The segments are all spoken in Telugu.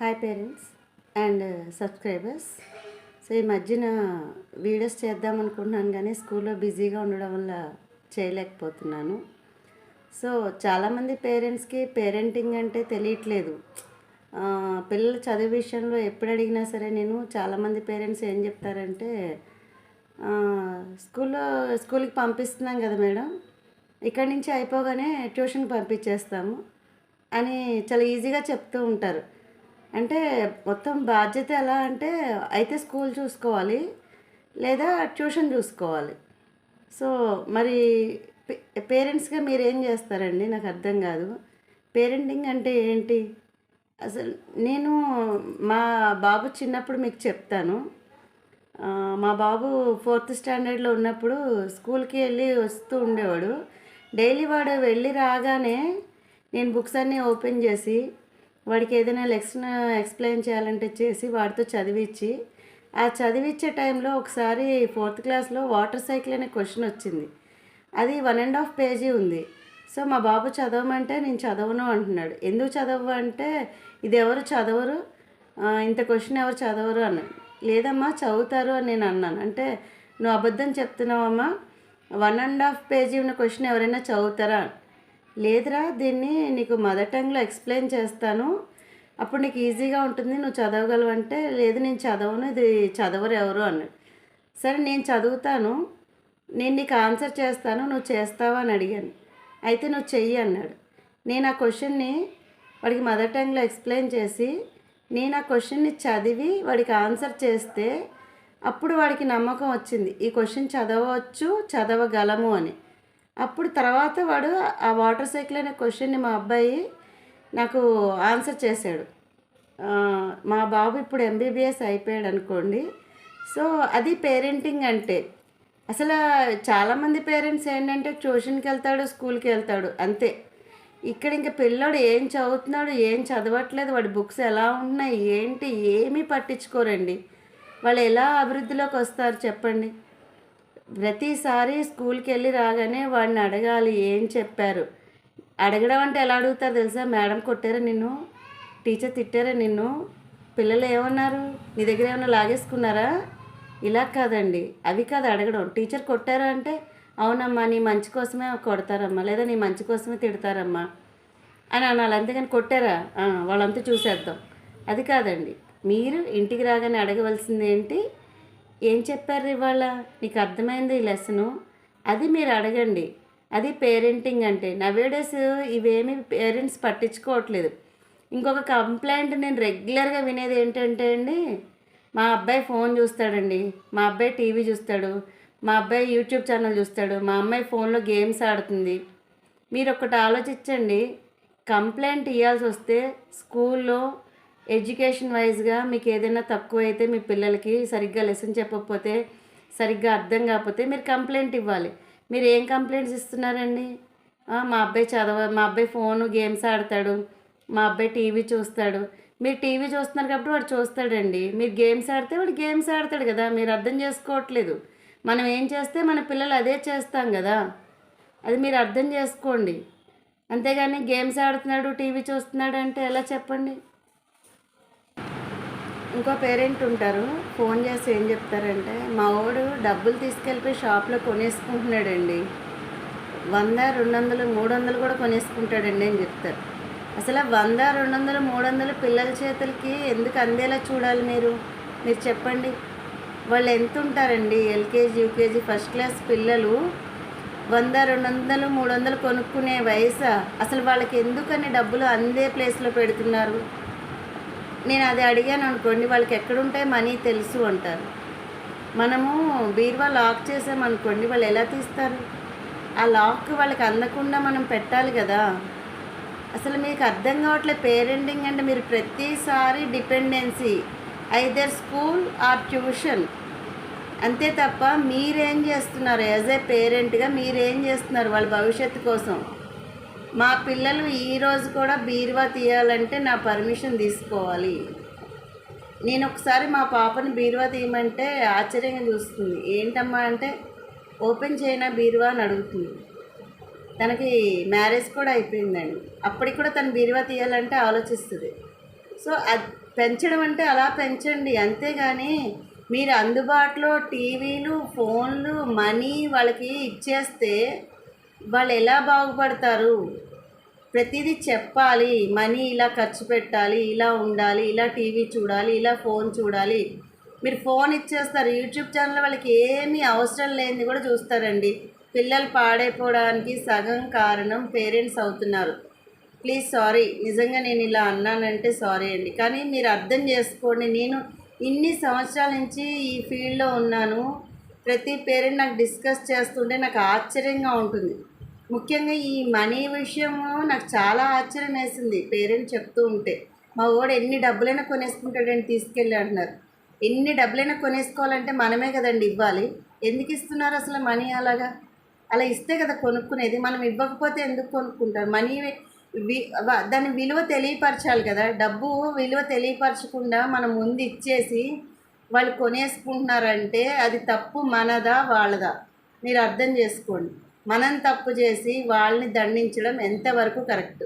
Hi parents and subscribers so ఈ మధ్యన వీడియోస్ చేద్దాం అనుకుంటున్నాను కానీ స్కూల్లో బిజీగా ఉండడం వల్ల చేయలేకపోతున్నాను. సో చాలామంది పేరెంట్స్కి పేరెంటింగ్ అంటే తెలియట్లేదు. పిల్లల చదువు విషయంలో ఎప్పుడు అడిగినా సరే నేను చాలామంది పేరెంట్స్ ఏం చెప్తారంటే స్కూల్లో స్కూల్కి పంపిస్తున్నాం కదా మేడం. ఇక్కడి నుంచి అయిపోగానే ట్యూషన్కి పంపించేస్తాము అని చాలా ఈజీగా చెప్తూ ఉంటారు. అంటే మొత్తం బాధ్యత ఎలా అంటే అయితే స్కూల్ చూసుకోవాలి లేదా ట్యూషన్ చూసుకోవాలి. సో మరి పేరెంట్స్గా మీరు ఏం చేస్తారండి? నాకు అర్థం కాదు. పేరెంటింగ్ అంటే ఏంటి? అసలు నేను మా బాబు చిన్నప్పుడు మీకు చెప్తాను. మా బాబు ఫోర్త్ స్టాండర్డ్లో ఉన్నప్పుడు స్కూల్కి వెళ్ళి వస్తూ ఉండేవాడు. డైలీ వాడు వెళ్ళి రాగానే నేను బుక్స్ అన్నీ ఓపెన్ చేసి వాడికి ఏదైనా లెసన్ ఎక్స్ప్లెయిన్ చేయాలంటే చేసి వాడితో చదివించి ఆ చదివించే టైంలో ఒకసారి ఫోర్త్ క్లాస్లో వాటర్ సైకిల్ అనే క్వశ్చన్ వచ్చింది. అది వన్ అండ్ హాఫ్ పేజీ ఉంది. సో మా బాబు చదవమంటే నేను చదవను అంటున్నాడు. ఎందుకు చదవ అంటే ఇది ఎవరు చదవరు? ఇంత క్వశ్చన్ ఎవరు చదవరు? అన్నాడు. లేదమ్మా చదువుతారు అని నేను అన్నాను. అంటే నువ్వు అబద్ధం చెప్తున్నావమ్మా వన్ అండ్ హాఫ్ పేజీ ఉన్న క్వశ్చన్ ఎవరైనా చదువుతారా? లేదురా దీన్ని నీకు మదర్ టంగ్లో ఎక్స్ప్లెయిన్ చేస్తాను. అప్పుడు నీకు ఈజీగా ఉంటుంది నువ్వు చదవగలవంటే లేదు నేను చదవను ఇది చదవరు ఎవరు అన్నాడు. సరే నేను చదువుతాను నేను నీకు ఆన్సర్ చేస్తాను నువ్వు చేస్తావా అని అడిగాను. అయితే నువ్వు చెయ్యి అన్నాడు. నేను ఆ క్వశ్చన్ని వాడికి మదర్ టంగ్లో ఎక్స్ప్లెయిన్ చేసి నేను ఆ క్వశ్చన్ని చదివి వాడికి ఆన్సర్ చేస్తే అప్పుడు వాడికి నమ్మకం వచ్చింది. ఈ క్వశ్చన్ చదవచ్చు చదవగలము అని. అప్పుడు తర్వాత వాడు ఆ వాటర్ సైకిల్ అనే క్వశ్చన్ని మా అబ్బాయి నాకు ఆన్సర్ చేశాడు. మా బాబు ఇప్పుడు ఎంబీబీఎస్ అయిపోయాడు అనుకోండి. సో అది పేరెంటింగ్ అంటే. అసలు చాలామంది పేరెంట్స్ ఏంటంటే ట్యూషన్కి వెళ్తాడు స్కూల్కి వెళ్తాడు అంతే. ఇక్కడ ఇంకా పిల్లోడు ఏం చదువుతున్నాడు ఏం చదవట్లేదు వాడి బుక్స్ ఎలా ఉన్నాయి ఏంటి ఏమీ పట్టించుకోరండి. వాళ్ళు ఎలా అభివృద్ధిలోకి వస్తారు చెప్పండి? ప్రతిసారి స్కూల్కి వెళ్ళి రాగానే వాడిని అడగాలి ఏం చెప్పారు? అడగడం అంటే ఎలా అడుగుతారు తెలుసా? మేడం కొట్టారా నిన్ను? టీచర్ తిట్టారా నిన్ను? పిల్లలు ఏమన్నారు? నీ దగ్గర ఏమైనా లాగేసుకున్నారా? ఇలా కాదండి అవి కాదు అడగడం. టీచర్ కొట్టారా అంటే అవునమ్మా నీ మంచి కోసమే కొడతారమ్మా లేదా నీ మంచి కోసమే తిడతారమ్మా అని అనాలి. అంతేగాని కొట్టారా? వాళ్ళంతా చూసేద్దాం. అది కాదండి మీరు ఇంటికి రాగానే అడగవలసింది ఏంటి ఏం చెప్పారు ఇవాళ? నీకు అర్థమైంది ఈ లెసను? అది మీరు అడగండి. అది పేరెంటింగ్ అంటే. నవేడేస్ ఇవేమి పేరెంట్స్ పట్టించుకోవట్లేదు. ఇంకొక కంప్లైంట్ నేను రెగ్యులర్గా వినేది ఏంటంటే అండి మా అబ్బాయి ఫోన్ చూస్తాడండి. మా అబ్బాయి టీవీ చూస్తాడు. మా అబ్బాయి యూట్యూబ్ ఛానల్ చూస్తాడు. మా అమ్మాయి ఫోన్లో గేమ్స్ ఆడుతుంది. మీరు ఒకటి ఆలోచించండి. కంప్లైంట్ ఇవ్వాల్సి వస్తే స్కూల్లో ఎడ్యుకేషన్ వైజ్గా మీకు ఏదైనా తక్కువ అయితే మీ పిల్లలకి సరిగ్గా లెసన్ చెప్పకపోతే సరిగ్గా అర్థం కాకపోతే మీరు కంప్లైంట్ ఇవ్వాలి. మీరు ఏం కంప్లైంట్స్ ఇస్తున్నారండి? మా అబ్బాయి చదవ మా అబ్బాయి ఫోను గేమ్స్ ఆడతాడు మా అబ్బాయి టీవీ చూస్తాడు. మీరు టీవీ చూస్తున్నారు కాబట్టి వాడు చూస్తాడండి. మీరు గేమ్స్ ఆడితే వాడు గేమ్స్ ఆడతాడు కదా మీరు అర్థం చేసుకోవట్లేదు. మనం ఏం చేస్తే మన పిల్లలు అదే చేస్తాం కదా. అది మీరు అర్థం చేసుకోండి. అంతేగాని గేమ్స్ ఆడుతున్నాడు టీవీ చూస్తున్నాడు అంటే ఎలా చెప్పండి? ఇంకో పేరెంట్ ఉంటారు. ఫోన్ చేసి ఏం చెప్తారంటే మా వాడు డబ్బులు తీసుకెళ్ళిపోయి షాప్లో కొనేసుకుంటున్నాడండి. వంద రెండు వందలు మూడు వందలు కూడా కొనేసుకుంటాడండి అని చెప్తారు. అసలు వంద రెండు వందలు మూడు వందలు పిల్లల చేతులకి ఎందుకు అందేలా చూడాలి మీరు? మీరు చెప్పండి. వాళ్ళు ఎంత ఉంటారండి? ఎల్కేజీ యూకేజీ ఫస్ట్ క్లాస్ పిల్లలు వంద రెండు వందలు మూడు వందలు కొనుక్కునే వయసా? అసలు వాళ్ళకి ఎందుకని డబ్బులు అందే ప్లేస్లో పెడుతున్నారు? నేను అది అడిగాను అనుకోండి వాళ్ళకి ఎక్కడుంటాయి మనీ తెలుసు అంటారు. మనము బీరువా లాక్ చేసామనుకోండి వాళ్ళు ఎలా తీస్తారు? ఆ లాక్ వాళ్ళకి అందకుండా మనం పెట్టాలి కదా. అసలు మీకు అర్థం కావట్లేదు పేరెంటింగ్ అంటే మీరు ప్రతిసారి dependency either school or tuition. అంతే తప్ప మీరేం చేస్తున్నారు? యాజ్ ఏ పేరెంట్గా మీరేం చేస్తున్నారు వాళ్ళ భవిష్యత్తు కోసం? మా పిల్లలు ఈరోజు కూడా బీరువా తీయాలంటే నా పర్మిషన్ తీసుకోవాలి. నేను ఒకసారి మా పాపని బీరువా తీయమంటే ఆశ్చర్యంగా చూస్తుంది. ఏంటమ్మా అంటే ఓపెన్ చేయనా బీరువా అని అడుగుతుంది. తనకి మ్యారేజ్ కూడా అయిపోయిందండి. అప్పటికి కూడా తను బీరువా తీయాలంటే ఆలోచిస్తుంది. సో అది పెంచడం అంటే అలా పెంచండి. అంతేగాని మీరు అందుబాటులో టీవీలు ఫోన్లు మనీ వాళ్ళకి ఇచ్చేస్తే వాళ్ళు ఎలా బాగుపడతారు? ప్రతిదీ చెప్పాలి. మనీ ఇలా ఖర్చు పెట్టాలి ఇలా ఉండాలి ఇలా టీవీ చూడాలి ఇలా ఫోన్ చూడాలి. మీరు ఫోన్ ఇచ్చేస్తారు. యూట్యూబ్ ఛానల్ వాళ్ళకి ఏమీ అవసరం లేనిది కూడా చూస్తారండి. పిల్లలు పాడైపోవడానికి సగం కారణం పేరెంట్స్ అవుతున్నారు. Please sorry. నిజంగా నేను ఇలా అన్నానంటే సారీ అండి. కానీ మీరు అర్థం చేసుకోండి. నేను ఇన్ని సంవత్సరాల నుంచి ఈ ఫీల్డ్లో ఉన్నాను. ప్రతి పేరెంట్ నాకు డిస్కస్ చేస్తుంటే నాకు ఆశ్చర్యంగా ఉంటుంది. ముఖ్యంగా ఈ మనీ విషయము నాకు చాలా ఆశ్చర్యం వేసింది. పేరెంట్స్ చెప్తూ ఉంటే మా వాడు ఎన్ని డబ్బులైనా కొనేసుకుంటాడని తీసుకెళ్ళి అంటున్నారు. ఎన్ని డబ్బులైనా కొనేసుకోవాలంటే మనమే కదండి ఇవ్వాలి. ఎందుకు ఇస్తున్నారు అసలు మనీ అలాగా? అలా ఇస్తే కదా కొనుక్కునేది. మనం ఇవ్వకపోతే ఎందుకు కొనుక్కుంటారు మనీ దాని విలువ తెలియపరచాలి కదా. డబ్బు విలువ తెలియపరచకుండా మనం ముందు ఇచ్చేసి వాళ్ళు కొనేసుకుంటున్నారంటే అది తప్పు మనదా వాళ్ళదా? మీరు అర్థం చేసుకోండి. మనం తప్పు చేసి వాళ్ళని దండించడం ఎంతవరకు కరెక్ట్?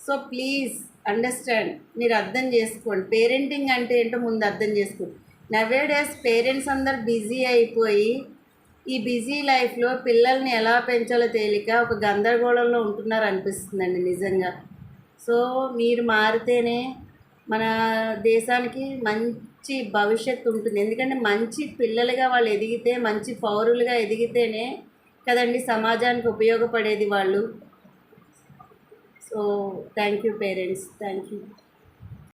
So please understand. మీరు అర్థం చేసుకోండి. పేరెంటింగ్ అంటే ఏంటో ముందు అర్థం చేసుకోండి. నవే డేస్ పేరెంట్స్ అందరు బిజీ అయిపోయి ఈ బిజీ లైఫ్లో పిల్లల్ని ఎలా పెంచాలో తేలిక ఒక గందరగోళంలో ఉంటున్నారు అనిపిస్తుందండి నిజంగా. సో మీరు మారితేనే మన దేశానికి మంచి భవిష్యత్తు ఉంటుంది. ఎందుకంటే మంచి పిల్లలుగా వాళ్ళు ఎదిగితే మంచి పౌరులుగా ఎదిగితేనే కదండి సమాజానికి ఉపయోగపడేది వాళ్ళు. So thank you parents thank you